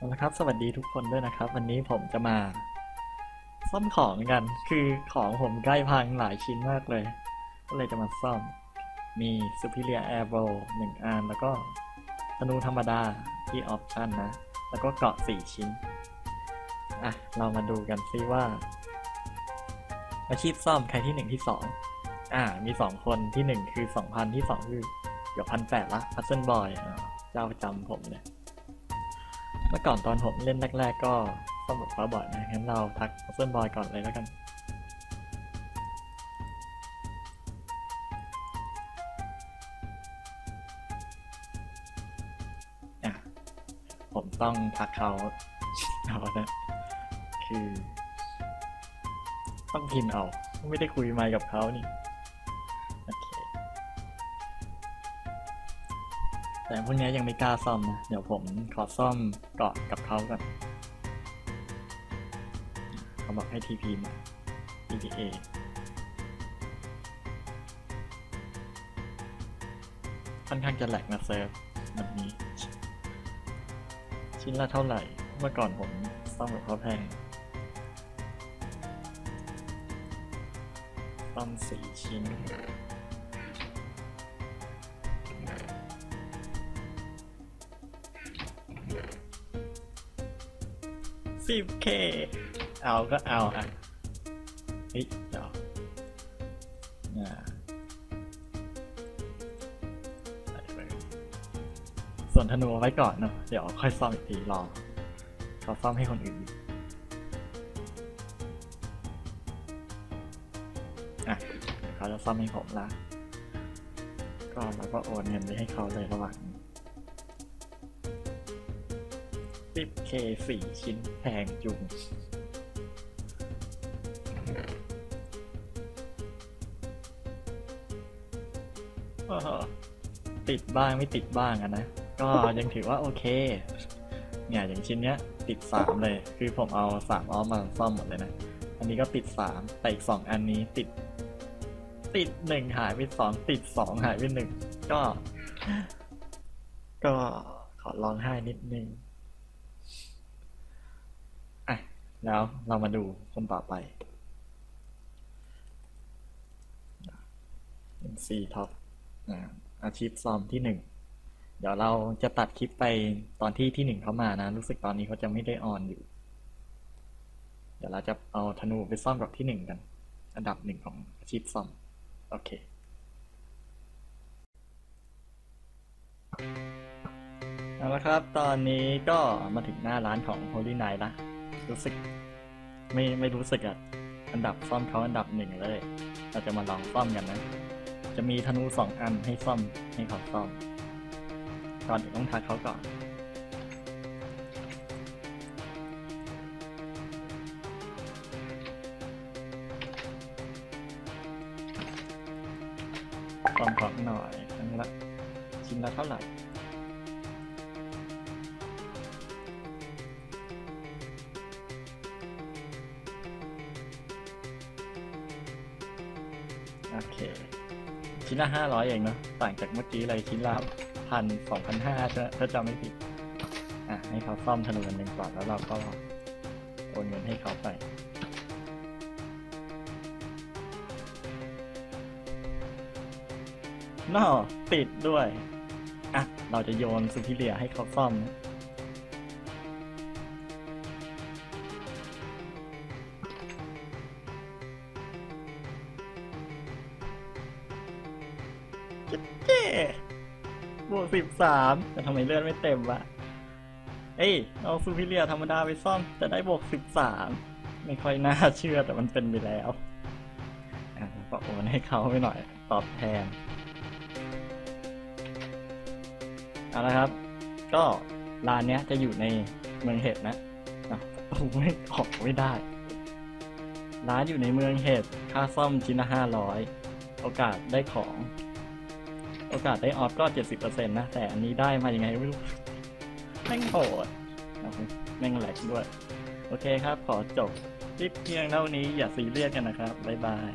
เอาละครับสวัสดีทุกคนด้วยนะครับ วันนี้ผมจะมา ซ่อมของกันคือของผมใกล้พังหลายชิ้นมากเลย ก็เลยจะมาซ่อมมี Superior Air Bow หนึ่งอันแล้วก็ธนูธรรมดาที่ออปชั่นนะ แล้วก็เกาะสี่ชิ้น อะ เรามาดูกันซิว่า อาชีพซ่อมใครที่หนึ่งที่สองอ่า มีสองคนที่หนึ่งคือสองพันที่สองคือเกือบพันแปดละพัซเซิลบอยเจ้าประจำผมเนี่ย เมื่อก่อนตอนผมเล่นแรก ๆ ก็ซ่อมแบบฟ้าบ่อยนะงั้นเราทักพัซเซิลบอยก่อนเลยแล้วกันอะผมต้องทักเขาเอานะคือ ต้องพิมพ์เอา ไม่ได้คุยไมค์กับเขานี่ แต่พวกนี้ยังไม่กล้าซ่อมนะ เดี๋ยวผมขอซ่อมเกาะกับเขาก่อนเขาบอกให้ TP มา TPA ค่อนข้างจะแหลกนะเซิร์ฟแบบนี้ ชิ้นละเท่าไหร่ เมื่อก่อนผมซ่อมกับเขาแพงซ่อมสี่ชิ้น สิบเคเอาก็เอาอะเฮ้ยเดี๋ยวอ่าส่วนธนูไว้ก่อนเนอะเดี๋ยวค่อยซ่อมอีกทีรอเขาซ่อมให้คนอื่นอะเดี๋ยวเขาจะซ่อมให้ผมละก็เราก็โอนเงินไปให้เขาเลยระหว่าง 10k สี่ชิ้นแพงจุง ติดบ้างไม่ติดบ้างอะนะ ก็ยังถือว่าโอเค เนี่ยอย่างชิ้นเนี้ย ติดสามเลย คือผมเอาสามออฟมาซ่อมหมดเลยนะ อันนี้ก็ติดสามแต่อีกสองอันนี้ติด ติดหนึ่งหายไปสองติดสองหายไปหนึ่งก็ ก็ขอร้องไห้นิดนึง อะ แล้วเรามาดูคนต่อไปเป็นซีท็อาอาชีพซอมที่หนึ่งเดี๋ยวเราจะตัดคลิปไปตอนที่ที่หนึ่งเขามานะ รู้สึกตอนนี้เขาจะไม่ได้ออนอยู่ เดี๋ยวเราจะเอาธนูไปซ่อมกับที่หนึ่งกัน อันดับหนึ่งของอาชีพซ่อม โอเคเอาละครับ ตอนนี้ก็มาถึงหน้าร้านของ Holy Night ละ รู้สึก ไม่ไม่รู้สึกอะอันดับซ่อมเขาอันดับหนึ่งเลย เราจะมาลองซ่อมกันนะ จะมีธนูสองอันให้ซ่อมให้เขาซ่อม ก่อนอื่นต้องทักเขาก่อนซ่อมของหน่อยครั้งละชิ้นละเท่าไหร่ โอเค ชิ้นละห้าร้อยเองเนาะต่างจากเมื่อกี้เลยชิ้นละพันสองพันห้าถ้าจำไม่ผิด อะ ให้เขาซ่อมธนูกันหนึ่งก่อนแล้วเราก็โอนเงินให้เขาไปนอติดด้วย อะ เราจะโยนซูพิเลียให้เขาซ่อมนะ เจ๊บวกสิบสามแต่ทำไมเลือดไม่เต็มวะเอ้ยเอาซูพิเลียธรรมดาไปซ่อมจะได้บวกสิบสามไม่ค่อยน่าเชื่อแต่มันเป็นไปแล้วอะก็โอนให้เขาไปหน่อย ตอบแทนเอาละครับ ก็ร้านเนี้ยจะอยู่ในเมืองเห็ดนะโอ้ไม่ออกไม่ได้ ร้านอยู่ในเมืองเห็ดค่าซ่อมชิ้นละห้าร้อยโอกาสได้ของ โอกาสได้ออฟก็เจ็ดสิบเปอร์เซ็นต์นะ แต่อันนี้ได้มายังไงไม่รู้ แม่งโหดแม่งแหลกด้วย โอเคครับ ขอจบคลิปเพียงเท่านี้อย่าซีเรียสกันนะครับ บ๊ายบาย